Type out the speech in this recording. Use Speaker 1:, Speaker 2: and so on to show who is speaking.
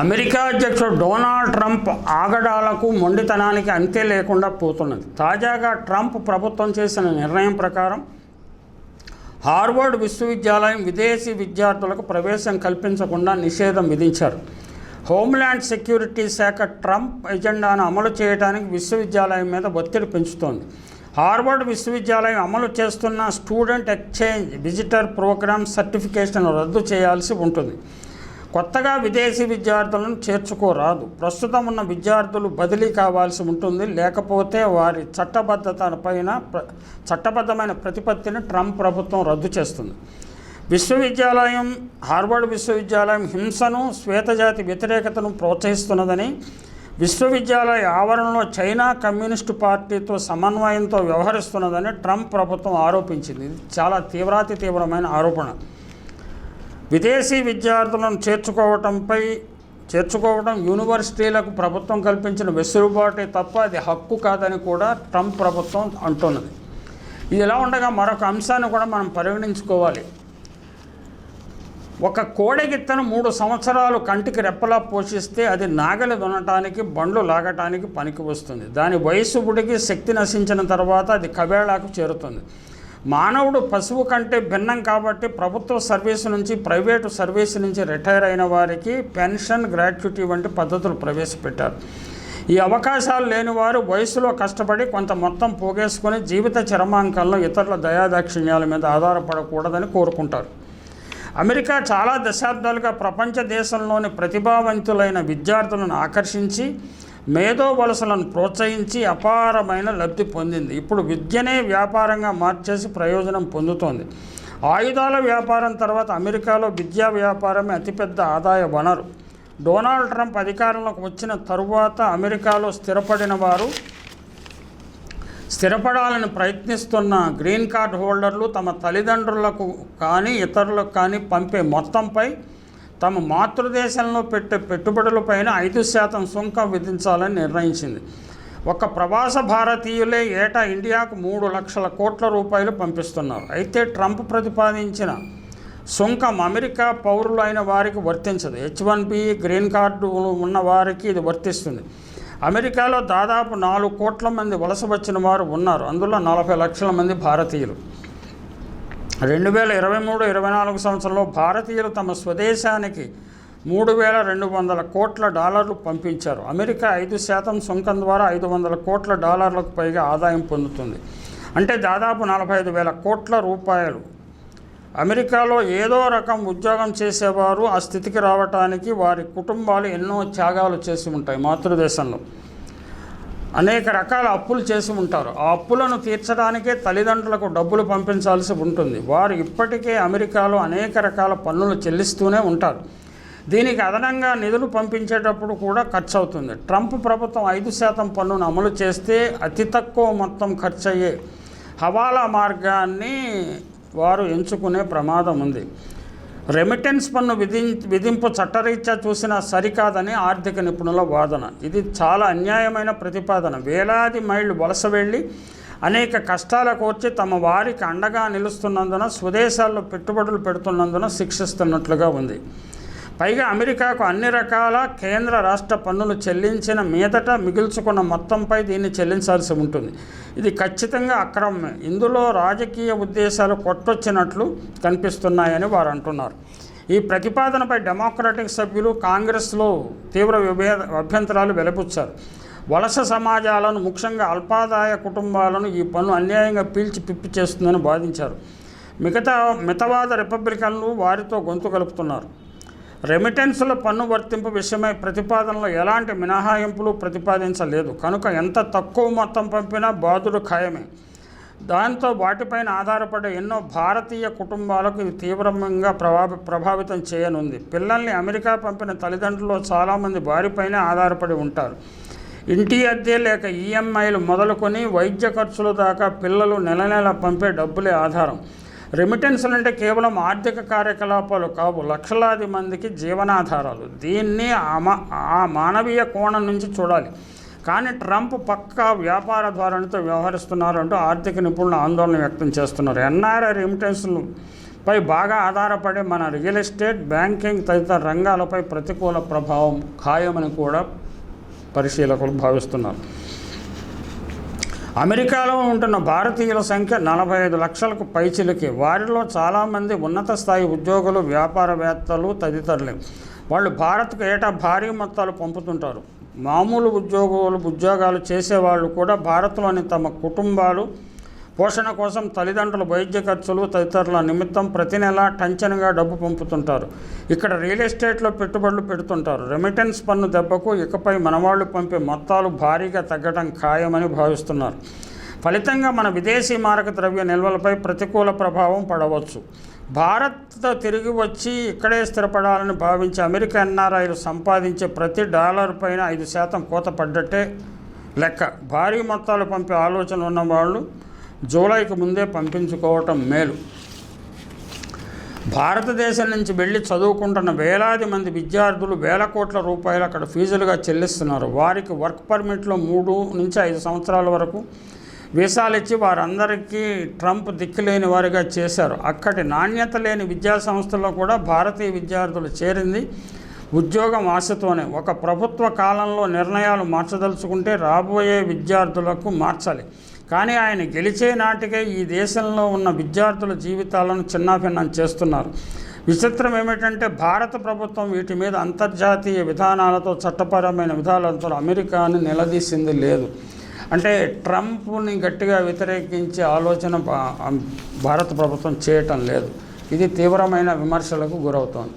Speaker 1: America అధ్యక్షుడు Donald Trump ఆగడాలకు మొండితనానికి అంతే లేకుండా పోతున్నది. తాజాగా ట్రంప్ ప్రభుత్వం చేసిన నిర్ణయం ప్రకారం హార్వర్డ్ విశ్వవిద్యాలయం విదేశీ విద్యార్థులకు ప్రవేశం కల్పించకుండా నిషేధం విధించారు. హోమ్ల్యాండ్ సెక్యూరిటీ శాఖ ట్రంప్ ఎజెండాను అమలు చేయడానికి విశ్వవిద్యాలయం మీద ఒత్తిడి పెంచుతోంది. హార్వర్డ్ విశ్వవిద్యాలయం అమలు చేస్తున్న student exchange visitor program certification రద్దు చేయాల్సి ఉంటుంది. కొత్తగా విదేశీ విద్యార్థులను చేర్చుకోరాదు. ప్రస్తుతం ఉన్న విద్యార్థులు బదిలీ కావాల్సి ఉంటుంది. లేకపోతే వారి చట్టబద్ధతపైన పైన చట్టబద్ధమైన ప్రతిపత్తిని ట్రంప్ ప్రభుత్వం రద్దు చేస్తుంది. విశ్వవిద్యాలయం హార్వర్డ్ విశ్వవిద్యాలయం హింసను శ్వేతజాతి వ్యతిరేకతను ప్రోత్సహిస్తున్నదని విశ్వవిద్యాలయ ఆవరణలో చైనా కమ్యూనిస్టు పార్టీతో సమన్వయంతో వ్యవహరిస్తున్నదని ట్రంప్ ప్రభుత్వం ఆరోపించింది. ఇది చాలా తీవ్రాతి తీవ్రమైన ఆరోపణ. విదేశీ విద్యార్థులను చేర్చుకోవటంపై చేర్చుకోవడం యూనివర్సిటీలకు ప్రభుత్వం కల్పించిన వెసులుబాటే తప్ప అది హక్కు కాదని కూడా ట్రంప్ ప్రభుత్వం అంటున్నది. ఇది ఎలా ఉండగా మరొక అంశాన్ని కూడా మనం పరిగణించుకోవాలి. ఒక కోడెగిత్తను మూడు సంవత్సరాలు కంటికి రెప్పలా పోషిస్తే అది నాగలి దున్నటానికి బండ్లు లాగటానికి పనికి వస్తుంది. దాని వయసు ఉడికి శక్తి నశించిన తర్వాత అది కబేళాకు చేరుతుంది. మానవుడు పశువు కంటే భిన్నం కాబట్టి ప్రభుత్వ సర్వీసు నుంచి ప్రైవేటు సర్వీసు నుంచి రిటైర్ అయిన వారికి పెన్షన్ గ్రాట్యుటీ వంటి పద్ధతులు ప్రవేశపెట్టారు. ఈ అవకాశాలు లేని వారు వయసులో కష్టపడి కొంత మొత్తం పోగేసుకొని జీవిత చరమాంకంలో ఇతరుల దయాదాక్షిణ్యాల మీద ఆధారపడకూడదని కోరుకుంటారు. అమెరికా చాలా దశాబ్దాలుగా ప్రపంచ దేశంలోని ప్రతిభావంతులైన విద్యార్థులను ఆకర్షించి మేధో వలసలను ప్రోత్సహించి అపారమైన లబ్ధి పొందింది. ఇప్పుడు విద్యనే వ్యాపారంగా మార్చేసి ప్రయోజనం పొందుతోంది. ఆయుధాల వ్యాపారం తర్వాత అమెరికాలో విద్యా వ్యాపారమే అతిపెద్ద ఆదాయ వనరు. డొనాల్డ్ ట్రంప్ అధికారంలోకి వచ్చిన తరువాత అమెరికాలో స్థిరపడిన వారు స్థిరపడాలని ప్రయత్నిస్తున్న గ్రీన్ కార్డ్ హోల్డర్లు తమ తల్లిదండ్రులకు కానీ ఇతరులకు కానీ పంపే మొత్తంపై తమ మాతృదేశంలో పెట్టే పెట్టుబడులపైన ఐదు శాతం సుంకం విధించాలని నిర్ణయించింది. ఒక ప్రవాస భారతీయులే ఏటా ఇండియాకు మూడు లక్షల కోట్ల రూపాయలు పంపిస్తున్నారు. అయితే ట్రంప్ ప్రతిపాదించిన సుంకం అమెరికా పౌరులైన వారికి వర్తించదు. H one B green card ఉన్న వారికి ఇది వర్తిస్తుంది. అమెరికాలో దాదాపు నాలుగు కోట్ల మంది వలస వచ్చిన వారు ఉన్నారు. అందులో నలభై లక్షల మంది భారతీయులు. రెండు వేల ఇరవై మూడు ఇరవై నాలుగు సంవత్సరంలో భారతీయులు తమ స్వదేశానికి మూడు వేల రెండు వందల కోట్ల డాలర్లు పంపించారు. అమెరికా ఐదు శాతం సుంకం ద్వారా ఐదు వందల కోట్ల డాలర్లకు పైగా ఆదాయం పొందుతుంది. అంటే దాదాపు నలభై ఐదు వేల కోట్ల రూపాయలు. అమెరికాలో ఏదో రకం ఉద్యోగం చేసేవారు ఆ స్థితికి రావటానికి వారి కుటుంబాలు ఎన్నో త్యాగాలు చేసి ఉంటాయి మాతృదేశంలో. అనేక రకాల అప్పులు చేసి ఉంటారు. ఆ అప్పులను తీర్చడానికే తల్లిదండ్రులకు డబ్బులు పంపించాల్సి ఉంటుంది. వారు ఇప్పటికే అమెరికాలో అనేక రకాల పన్నులు చెల్లిస్తూనే ఉంటారు. దీనికి అదనంగా నిధులు పంపించేటప్పుడు కూడా ఖర్చు అవుతుంది ట్రంప్ ప్రభుత్వం ఐదు శాతం పన్నును అమలు చేస్తే అతి తక్కువ మొత్తం ఖర్చు అయ్యే హవాలా మార్గాన్ని వారు ఎంచుకునే ప్రమాదం ఉంది. రెమిటెన్స్ పన్ను విధి విధింపు చట్టరీత్యా చూసినా సరికాదని ఆర్థిక నిపుణుల వాదన. ఇది చాలా అన్యాయమైన ప్రతిపాదన. వేలాది మైళ్ళు వలస వెళ్ళి అనేక కష్టాల కోర్చి తమ వారికి అండగా నిలుస్తున్నందున స్వదేశాల్లో పెట్టుబడులు పెడుతున్నందున శిక్షిస్తున్నట్లుగా ఉంది. పైగా అమెరికాకు అన్ని రకాల కేంద్ర రాష్ట్ర పన్నులు చెల్లించిన మీదట మిగుల్చుకున్న మొత్తంపై దీన్ని చెల్లించాల్సి ఉంటుంది. ఇది ఖచ్చితంగా అక్రమమే. ఇందులో రాజకీయ ఉద్దేశాలు కొట్టొచ్చినట్లు కనిపిస్తున్నాయని వారు అంటున్నారు. ఈ ప్రతిపాదనపై డెమోక్రాటిక్ సభ్యులు కాంగ్రెస్లో తీవ్ర విభేద అభ్యంతరాలు వెలిపుచ్చారు. వలస సమాజాలను ముఖ్యంగా అల్పాదాయ కుటుంబాలను ఈ పన్ను అన్యాయంగా పీల్చి పిప్పి చేస్తుందని వాదించారు. మిగతా మితవాద రిపబ్లికన్లు వారితో గొంతు కలుపుతున్నారు. రెమిటెన్సుల పన్ను వర్తింపు విషయమై ప్రతిపాదనలో ఎలాంటి మినహాయింపులు ప్రతిపాదించలేదు. కనుక ఎంత తక్కువ మొత్తం పంపినా బాధుడు ఖాయమే. దాంతో వాటిపైన ఆధారపడే ఎన్నో భారతీయ కుటుంబాలకు ఇది తీవ్రంగా ప్రభావి ప్రభావితం చేయనుంది. పిల్లల్ని అమెరికా పంపిన తల్లిదండ్రులు చాలామంది వారిపైనే ఆధారపడి ఉంటారు. ఇంటి అద్దె లేక ఈఎంఐలు మొదలుకొని వైద్య ఖర్చుల దాకా పిల్లలు నెల నెల పంపే డబ్బులే ఆధారం. రెమిటెన్స్లు అంటే కేవలం ఆర్థిక కార్యకలాపాలు కావు లక్షలాది మందికి జీవనాధారాలు. దీన్ని ఆ ఆ మానవీయ కోణం నుంచి చూడాలి. కానీ ట్రంప్ పక్కా వ్యాపార ధోరణితో వ్యవహరిస్తున్నారంటూ ఆర్థిక నిపుణులు ఆందోళన వ్యక్తం చేస్తున్నారు. ఎన్ఆర్ఐ రెమిటెన్స్లు పై బాగా ఆధారపడి మన రియల్ ఎస్టేట్ బ్యాంకింగ్ తదితర రంగాలపై ప్రతికూల ప్రభావం ఖాయమని కూడా పరిశీలకులు భావిస్తున్నారు. అమెరికాలో ఉంటున్న భారతీయుల సంఖ్య నలభై ఐదు లక్షలకు పైచిలికి. వారిలో చాలామంది ఉన్నత స్థాయి ఉద్యోగులు వ్యాపారవేత్తలు తదితరులే. వాళ్ళు భారత్కు ఏటా భారీ మొత్తాలు పంపుతుంటారు. మామూలు ఉద్యోగులు ఉద్యోగాలు చేసేవాళ్ళు కూడా భారత్లోని తమ కుటుంబాలు పోషణ కోసం తల్లిదండ్రుల వైద్య ఖర్చులు తదితరుల నిమిత్తం ప్రతి నెల టంచన్గా డబ్బు పంపుతుంటారు. ఇక్కడ రియల్ ఎస్టేట్లో పెట్టుబడులు పెడుతుంటారు. రెమిటెన్స్ పన్ను దెబ్బకు ఇకపై మనవాళ్ళు పంపే మొత్తాలు భారీగా తగ్గడం ఖాయమని భావిస్తున్నారు. ఫలితంగా మన విదేశీ మారక ద్రవ్య నిల్వలపై ప్రతికూల ప్రభావం పడవచ్చు. భారత్ తిరిగి వచ్చి ఇక్కడే స్థిరపడాలని భావించే అమెరికా ఎన్ఆర్ఐలు సంపాదించే ప్రతి డాలర్ పైన ఐదు శాతం కోత పడ్డట్టే లెక్క. భారీ మొత్తాలు పంపే ఆలోచన ఉన్నవాళ్ళు జూలైకి ముందే పంపించుకోవటం మేలు. భారతదేశం నుంచి వెళ్ళి చదువుకుంటున్న వేలాది మంది విద్యార్థులు వేల కోట్ల రూపాయలు అక్కడ ఫీజులుగా చెల్లిస్తున్నారు. వారికి వర్క్ పర్మిట్లో మూడు నుంచి ఐదు సంవత్సరాల వరకు వీసాలు ఇచ్చి వారందరికీ ట్రంప్ దిక్కులేని వారిగా చేశారు. అక్కడి నాణ్యత లేని విద్యా సంస్థల్లో కూడా భారతీయ విద్యార్థులు చేరింది ఉద్యోగం ఆశతోనే. ఒక ప్రభుత్వ కాలంలో నిర్ణయాలు మార్చదలుచుకుంటే రాబోయే విద్యార్థులకు మార్చాలి. కానీ ఆయన గెలిచే నాటికే ఈ దేశంలో ఉన్న విద్యార్థుల జీవితాలను చిన్నాభిన్నం చేస్తున్నారు. విచిత్రం ఏమిటంటే భారత ప్రభుత్వం వీటి మీద అంతర్జాతీయ విధానాలతో చట్టపరమైన విధానాలతో అమెరికాను నిలదీసింది లేదు. అంటే ట్రంప్ని గట్టిగా వ్యతిరేకించే ఆలోచన భారత ప్రభుత్వం చేయటం లేదు. ఇది తీవ్రమైన విమర్శలకు గురవుతోంది.